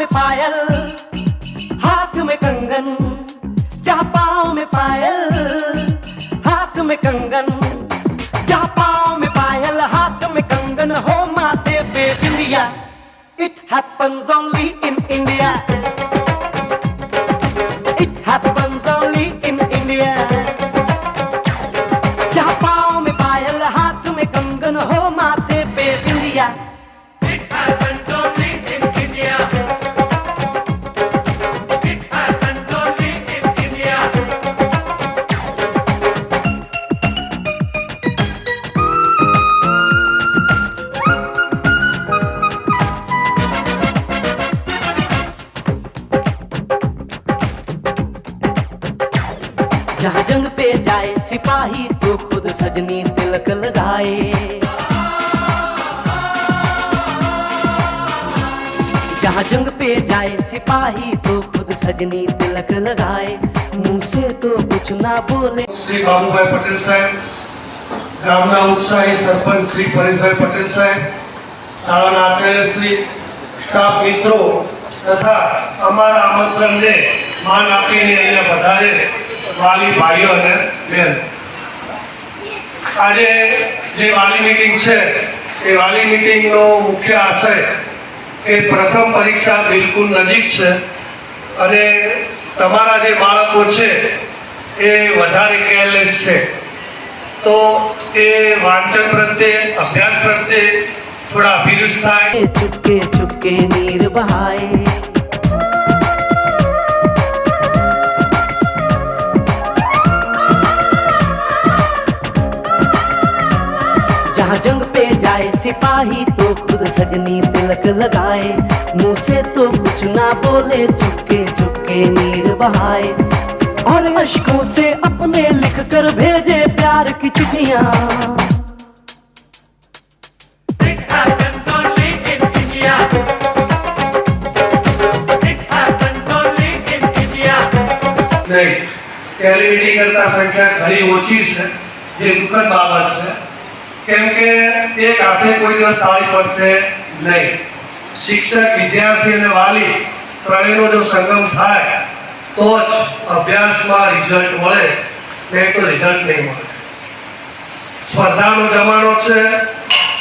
में पायल हाथ में कंगन जहाँ पाँव में पायल हाथ में कंगन जहाँ पाँव में पायल हाथ में कंगन हो माते बे India it happens only in India जहाँ जंग पे जाए सिपाही तो खुद सजनी तिलक लगाए जहाँ जंग पे जाए सिपाही तो खुद सजनी तिलक लगाए मुंह से तो कुछ ना बोले શ્રી બાબુભાઈ પટેલ સાહેબ ગામના ઉત્સાહી સરપંચ શ્રી પરેશભાઈ પટેલ સાહેબ શાળાના આચાર્ય શ્રી સ્ટાફ મિત્રો તથા અમારા આમંત્રણને માન આપીને અહીંયા વધારે વાલી ભાઈઓ અને બેન આજે જે વાલી મિટિંગ છે, એ વાલી મિટિંગનો મુખ્ય આશય એ પ્રથમ પરીક્ષા બિલકુલ નજીક છે અને તમારા જે બાળકો છે, એ વધારે કેરલેસ છે. તો એ વાંચન પ્રત્યે, અભ્યાસ પ્રત્યે થોડા અભિરુચ થાય. ચૂપકે ચૂપકે નીર બહાય जाए सिपाही तो खुद सजनी तिलक लगाए मुंह से तो कुछ ना बोले चुपके चुपके नीर बहाए और अशकों से अपने लिख कर भेजे प्यार की चिट्ठियां It happens only in India. It happens only in India. નહીં કેલિવિટી કરતા સંખ્યા ઘણી ઓછી છે જે દુઃખદ બાબત છે કેમ કે એક હાથે કોઈ દિવસ તાળી પડશે નહીં. શિક્ષક, વિદ્યાર્થી અને વાલી ત્રણેયનો જો સંગમ થાય, તો જ અભ્યાસમાં રિઝલ્ટ મળે, નહીં તો રિઝલ્ટ નહીં મળે. સ્પર્ધાનો જમાનો છે,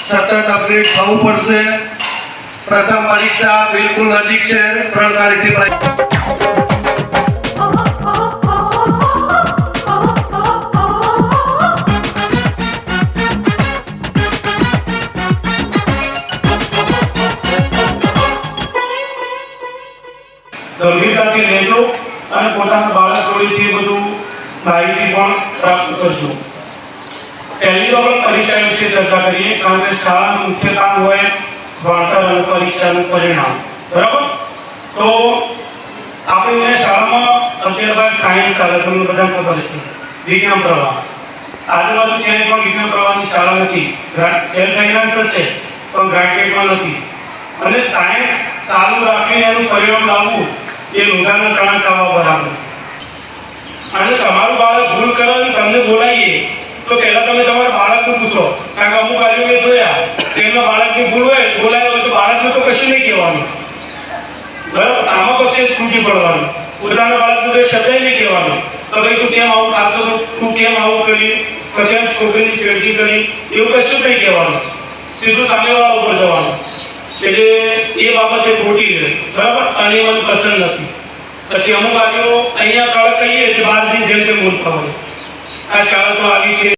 સતત અપડેટ થવું પડશે. પ્રથમ પરીક્ષા બિલકુલ નજીક છે, ત્રણ તારીખથી શાળાનું મુખ્ય કામ હોય ભણતર પરીક્ષાનું પરિણામ. બરાબર? તો આપણે અહીંયા શાળામાં અત્યાર સાયન્સ આવે તમને બધા ખબર છે વિજ્ઞાન પ્રવાહ. આજુબાજુ ક્યાંય પણ વિજ્ઞાન પ્રવાહની શાળા નથી. સેલ્ફ ફાઇનાન્સ છે પણ ગ્રાન્ટેડમાં નથી. અને સાયન્સ ચાલુ રાખીને એનું પરિણામ લાવવું એ લોકોના ત્રણ કરવા બરાબર. અને તમારું બાળક ભૂલ કરે અને તમને બોલાવીએ તો પહેલા તમે તમારા બાળકને પૂછો કારણ કે અમુક આજે મેં જોયા કે એમના બાળકની ભૂલ હોય બોલાવ્યો હોય તો બાળકને તો કશું નહીં કહેવાનું. બરાબર? આમાં પછી તૂટી પડવાનું. પોતાના બાળકનું કોઈ શબ્દ નહીં કહેવાનો. તો ભાઈ, તું કેમ આવું ખાતો હતો? તું કેમ આવું કર્યું તો કેમ છોકરીની છેડતી કરી? એવું કશું નહીં કહેવાનું. સીધું સામેવાળા ઉપર જવાનું. એટલે એ બાબતે ખોટી રહે બરાબર? અને મને પસંદ નથી. પછી અમુક આગેવો અહીંયા કળ કહીએ કે બહારથી જેમ તેમ બોલતા હોય. આ શાળા તો આવી છે.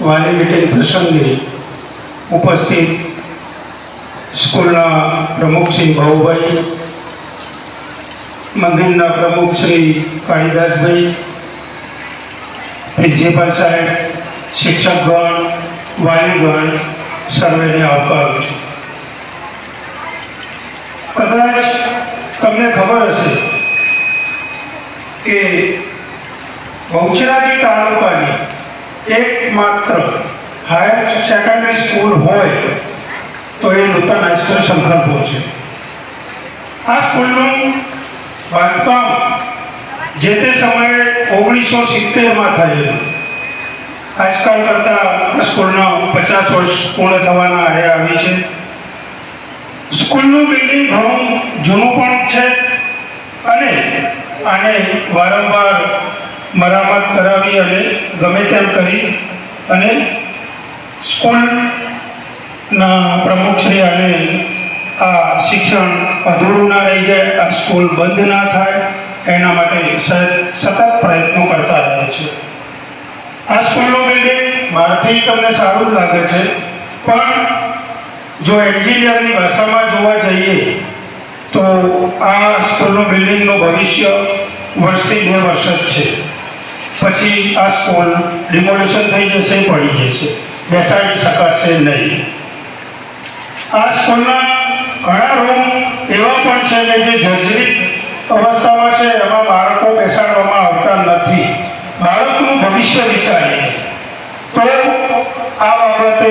વાલી મીટિંગ પ્રસંગે ઉપસ્થિત સ્કૂલના પ્રમુખ શ્રી ભાઉભાઈ, મંદિરના પ્રમુખ શ્રી કાળીદાસભાઈ પ્રિન્સિપાલ સાહેબ શિક્ષકગણ વાલીગણ સર્વેને આવકારું છું. કદાચ તમને ખબર હશે કે બહુચરાજી તાલુકાની એકમાત્ર હાયર સેકન્ડરી સ્કૂલ હોય તો એ નૂતન હાઈસ્કૂલ શંકરપુર છે. આ સ્કૂલનું બાંધકામ જે તે સમયે ઓગણીસો સિત્તેરમાં થયેલું. આજકાલ કરતાં સ્કૂલનો પચાસ વર્ષ પૂર્ણ થવાના આરે આવી છે. સ્કૂલનું બિલ્ડિંગ ઘણું જૂનું પણ છે અને આને વારંવાર મરામત કરાવી અને ગમે તેમ કરી અને સ્કૂલના પ્રમુખશ્રી અને આ શિક્ષણ અધૂરું ના રહી જાય, આ સ્કૂલ બંધ ના થાય, એના માટે સતત પ્રયત્નો કરતા રહે છે. આ સ્કૂલનું બિલ્ડિંગ બહારથી તમને સારું જ લાગે છે, પણ જો એન્જિનિયરની ભાષામાં જોવા જઈએ, તો આ સ્કૂલનું બિલ્ડિંગનું ભવિષ્ય વર્ષથી બે વર્ષ જ છે. પછી આ સ્કૂલ ડિમોલિશન થઈ જશે, પડી જશે, બેસાડી શકાશે નહીં. આ સ્કૂલના ઘણા રૂમ એવા પણ છે કે જે જર્જરિત અવસ્થામાં છે, એમાં બાળકો બેસાડવામાં આવતા નથી. બાળકનું ભવિષ્ય વિચારીએ. તો આ બાબતે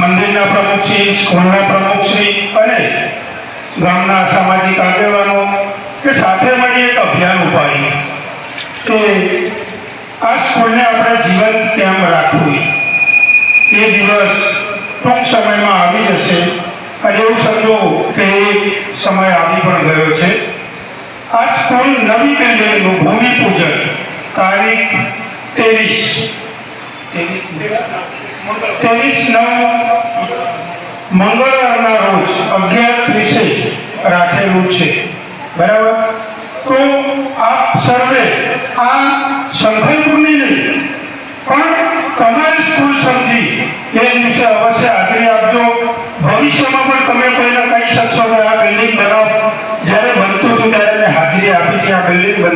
મંદિરના પ્રમુખશ્રી સ્કૂલના પ્રમુખશ્રી અને ગામના સામાજિક આગેવાનો કે સાથે મળી એક અભિયાન ઉપાડ્યું કે આ સ્કૂલને આપણે જીવંત કેમ રાખવું? એ દિવસ ટૂંક સમયમાં આવી જશે. અને એવું સમજો કે સમય આવી પણ ગયો છે. આ સ્કૂલ નવી બિલ્ડિંગનું ભૂમિપૂજન, તારીખ ત્રેવીસ. ત્રેવીસ નવ, મંગળવારના રોજ અગિયાર ત્રીસે રાખેલું છે. બરાબર? તો આપ સર્વે આ સંકલ્પની નહીં, પણ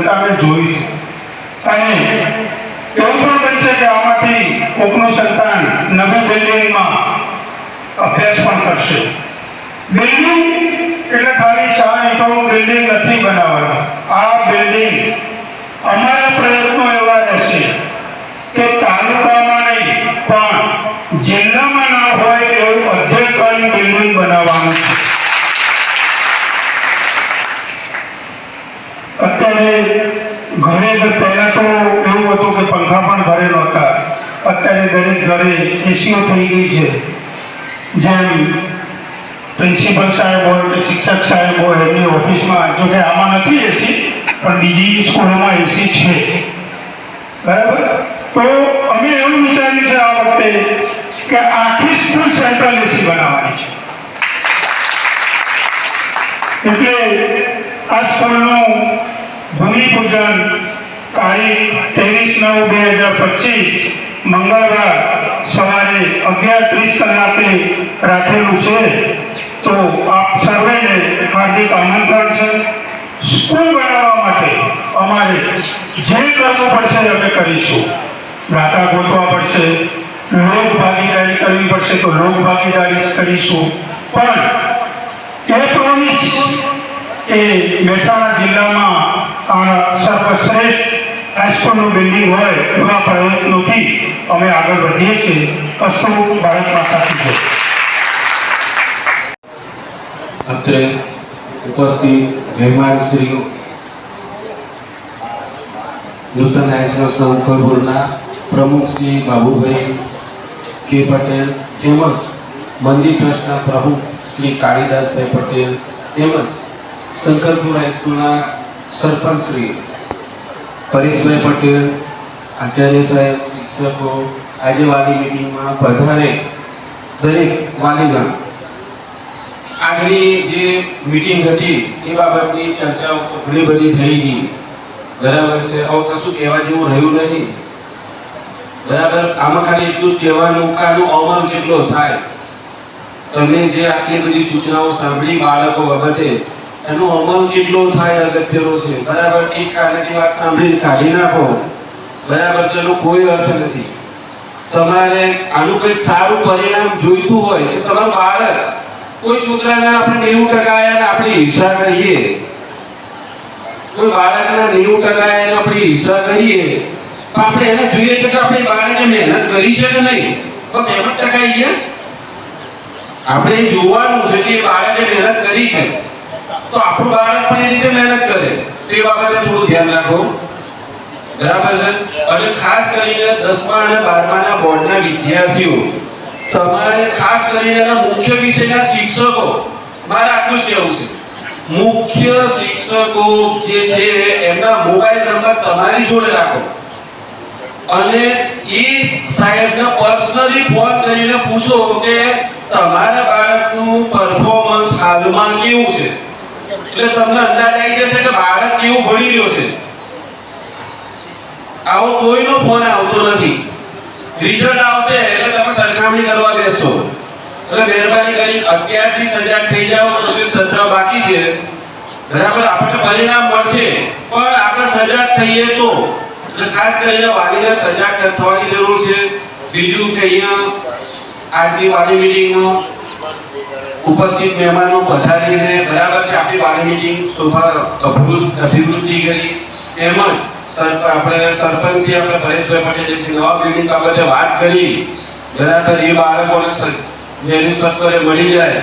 જોયું હતું અને એવું પણ બનશે કે આમાંથી કોકનું સંતાન નવી બિલ્ડિંગમાં અભ્યાસ પણ કરશે. બિલ્ડિંગ એટલે ખાલી ચાર એકરનું બિલ્ડિંગ નથી બનાવવાનું. આ બિલ્ડિંગ અમારા પ્રયત્નો એવા રહેશે કે તાલુકામાં નહીં પણ જિલ્લામાં ના હોય એવું અધ્યક્ષ બિલ્ડિંગ બનાવવાનું છે અત્યારે ઘરે જ પહેલા તો એવું હતું કે પંખા પણ ઘરે નહોતા અત્યારે દરેક ઘરે એસીઓ થઈ ગઈ છે. જેમ પ્રિન્સિપલ સાહેબ હોય કે શિક્ષક સાહેબ હોય, એમની ઓફિસમાં જો કે આમાં નથી એસી, પણ બીજી સ્કૂલોમાં એસી છે. બરાબર? તો અમે એવું વિચાર્યું છે આ વખતે કે આખી સ્કૂલ સેન્ટ્રલ એસી બનાવવાની છે. એટલે આ સ્કૂલનું ભૂમિપૂજન તારીખ ત્રેવીસ નવ બે હજાર પચીસ મંગળવાર સવારે અગિયાર ત્રીસ કલાકે રાખેલું છે. તો આપ સર્વેને હાર્દિક આમંત્રણ છે. સ્કૂલ બનાવવા માટે અમારે જે કરવું પડશે અમે કરીશું. દાતા ગોતવા પડશે, લોક ભાગીદારી કરવી પડશે તો લોક ભાગીદારી કરીશું. પણ એ પ્રોમિસ એ મહેસાણા જિલ્લામાં આ સર્વશ્રેષ્ઠ હાઈસ્કૂલનું બિલ્ડિંગ હોય એવા પ્રયત્નોથી અમે આગળ વધીએ છીએ. અસ્તુ ભારત માતાથી જય. અત્રે ઉપસ્થિત મહેમાનશ્રીઓ નૂતન હાઈસ્કૂલ સંકલ બોર્ડના પ્રમુખ શ્રી બાબુભાઈ કે પટેલ તેમજ મંદિર ટ્રસ્ટના પ્રમુખ શ્રી કાળીદાસભાઈ પટેલ તેમજ શંકરપુર હાઈસ્કૂલના સરપંચ શ્રી પરેશભાઈ પટેલ, આચાર્ય સાહેબ શિક્ષકો આજે વાલી મિટિંગમાં પધારે દરેક વાલીગણ આગળની જે મિટિંગ હતી એ બાબતની ચર્ચાઓ ઘણી બધી થઈ ગઈ. બરાબર છે? હવે કશું કહેવા જેવું રહ્યું નથી. બરાબર? આમાં ખાલી એટલું કહેવાનું કાનું અમલ કેટલો થાય. તમે જે આટલી બધી સૂચનાઓ સાંભળી બાળકો બાબતે, એનો અમલ કેટલો થાય અગત્યનો છે? બરાબર? એક કારણની વાત સાંભળીને કાઢી નાખો. બરાબર તો કોઈ અર્થ નથી. તમારે આનું કંઈક સારું પરિણામ જોઈતું હોય તો તમારું બાળક, કોઈ છોકરાને આપણે નેવું ટકા આવ્યા આપણે હિસ્સા કરીએ. કોઈ બાળકના નેવું ટકા આવ્યા આપણે હિસ્સા કરીએ. તો આપણે એને જોઈએ છે કે આપણે બાળકે મહેનત કરી છે કે નહીં? બસ એમ જ ટકાઈ ગયા. આપણે જોવાનું છે કે બાળકે મહેનત કરી છે. તો આપણું બાળક પણ એ રીતે મહેનત કરે. તો બાબતે થોડું ધ્યાન રાખો. બરાબર છે? અને ખાસ કરીને દસમા અને બારમાના બોર્ડના વિદ્યાર્થીઓ, તમારે ખાસ કરીને મુખ્ય વિષયના શિક્ષકો, મારે આટલું જ કહેવું છે. મુખ્ય શિક્ષકો જે છે, એમના મોબાઈલ નંબર તમારી જોડે રાખો. અને એ સાહેબને પર્સનલી ફોન કરીને પૂછો કે તમારા બાળકનું પરફોર્મન્સ હાલમાં કેવું છે? એટલે તમને અંદાજ આવી જશે કે બાળક કેવું ભણી રહ્યો છે. આવો, કોઈનો ફોન આવતો નથી. રિઝલ્ટ આવશે એટલે તમે સરખામણી કરવા બેસશો એટલે મહેરબાની કરી અત્યારથી સજાગ થઈ જાઓ હજુ સત્ર બાકી છે. બરાબર, આપણને પરિણામ મળશે. પણ આપણે સજાગ થઈએ તો. ખાસ કરીને વાલીને સજાગ થવાની જરૂર છે. બીજું કે અહીંયા આજની વાલી મિટિંગમાં ઉપસ્થિત મહેમાનો પધારીને બરાબર છે. આપણી વાલી મિટિંગ શોભા અભિવૃદ્ધિ કરી. તેમજ સર આપણે સરપંચી, આપણે પરેશભાઈ પટેલ જે નવા બિલ્ડિંગ બાબતે વાત કરી. બરાબર, એ બાળકોને મળી જાય.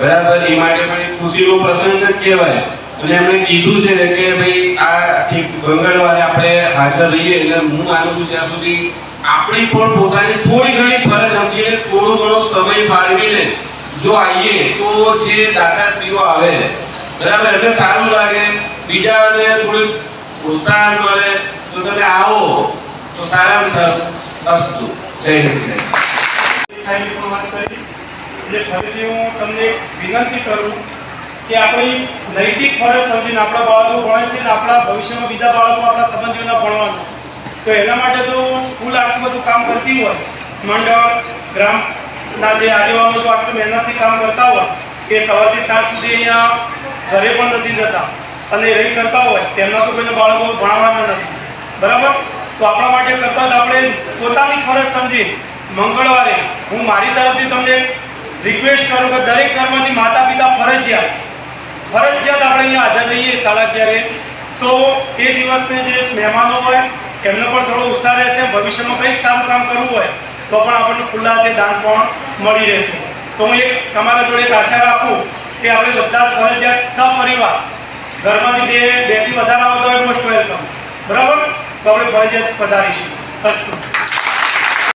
બરાબર, એ માટે પણ ખુશીનો પ્રસંગ જ કહેવાય. અને એમણે કીધું છે કે ભાઈ, આ મંગળવારે આપણે હાજર રહીએ. એટલે હું માનું છું ત્યાં સુધી આપણી પણ પોતાની થોડી ઘણી ફરજ સમજીને થોડો ઘણો સમય ફાળવીને જો આવીએ, તો જે દાદાશ્રીઓ આવે, બરાબર, એટલે સારું લાગે. બીજાને થોડું પ્રોત્સાહન મળે તો તમે આવો. તો સારામાં સારું. અસ્તુ જય હિન્દ સાહેબ વાત કરી. એટલે ફરીથી હું તમને વિનંતી કરું કે આપણી નૈતિક ફરજ સમજીને આપણા બાળકો ભણે છે ને આપણા ભવિષ્યમાં બીજા બાળકો આપણા સંબંધીઓના ભણવાનું. તો એના માટે તો સ્કૂલ આટલું બધું કામ કરતી હોય. મંડળ, ગ્રામના જે આગેવાનો જો આટલું મહેનતથી કામ કરતા હોય કે સવારથી સાંજ સુધી અહીંયા ઘરે પણ નથી જતા. અને રહી કરતા હોય, તેમના તો કોઈને બાળકો ભણાવવાના નથી. બરાબર? તો આપણા માટે કરતા જ આપણે પોતાની ફરજ સમજી મંગળવારે હું મારી તરફથી તમને રિક્વેસ્ટ કરું કે દરેક ઘરમાંથી માતા પિતા ફરજિયાત ફરજિયાત આપણે અહીંયા હાજર રહીએ સાડા અગિયારે. તો એ દિવસને જે મહેમાનો હોય એમને પણ થોડો ઉત્સાહ રહેશે, ભવિષ્યમાં કંઈક સારું કામ કરવું હોય, તો પણ આપણને ખુલ્લા હાથે દાન પણ મળી રહેશે. તો હું એક તમારા જોડે એક આશા રાખું કે આપણે બધા ફરજિયાત સપરિવાર ઘરમાંથી બે બેથી વધારે આવતા હોય મોસ્ટ વેલકમ બરાબર? તો આપણે ફરજિયાત પધારીશું. અસ્તુ.